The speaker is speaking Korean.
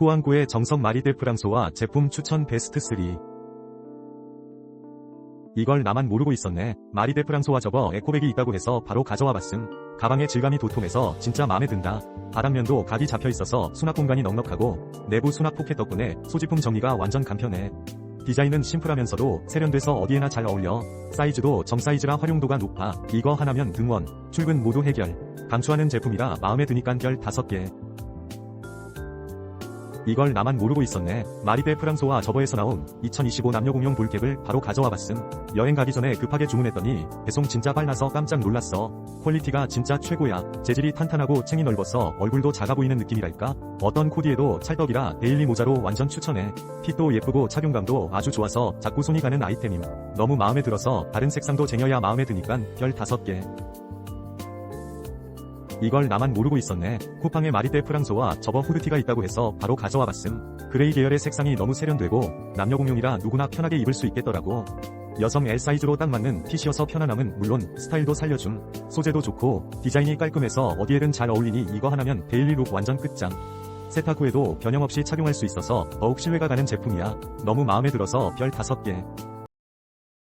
꾸안꾸의 정석 마리데 프랑소와 제품 추천 베스트 3 이걸 나만 모르고 있었네. 마리데 프랑소와 저거 에코백이 있다고 해서 바로 가져와 봤음. 가방의 질감이 도톰해서 진짜 마음에 든다. 바닥면도 각이 잡혀 있어서 수납 공간이 넉넉하고 내부 수납 포켓 덕분에 소지품 정리가 완전 간편해. 디자인은 심플하면서도 세련돼서 어디에나 잘 어울려. 사이즈도 정 사이즈라 활용도가 높아. 이거 하나면 등원, 출근 모두 해결. 강추하는 제품이라 마음에 드니깐 별 5개. 이걸 나만 모르고 있었네. 마리베 프랑소와 저버에서 나온 2025 남녀공용 볼캡을 바로 가져와 봤음. 여행 가기 전에 급하게 주문했더니 배송 진짜 빨라서 깜짝 놀랐어. 퀄리티가 진짜 최고야. 재질이 탄탄하고 챙이 넓어서 얼굴도 작아 보이는 느낌이랄까? 어떤 코디에도 찰떡이라 데일리 모자로 완전 추천해. 핏도 예쁘고 착용감도 아주 좋아서 자꾸 손이 가는 아이템임. 너무 마음에 들어서 다른 색상도 쟁여야 마음에 드니깐 별 5개. 이걸 나만 모르고 있었네. 쿠팡에 마리떼 프랑소와 저버 후드티가 있다고 해서 바로 가져와 봤음. 그레이 계열의 색상이 너무 세련되고 남녀 공용이라 누구나 편하게 입을 수 있겠더라고. 여성 L 사이즈로 딱 맞는 핏이어서 편안함은 물론 스타일도 살려줌. 소재도 좋고 디자인이 깔끔해서 어디에든 잘 어울리니 이거 하나면 데일리 룩 완전 끝장. 세탁 후에도 변형 없이 착용할 수 있어서 더욱 신뢰가 가는 제품이야. 너무 마음에 들어서 별 5개.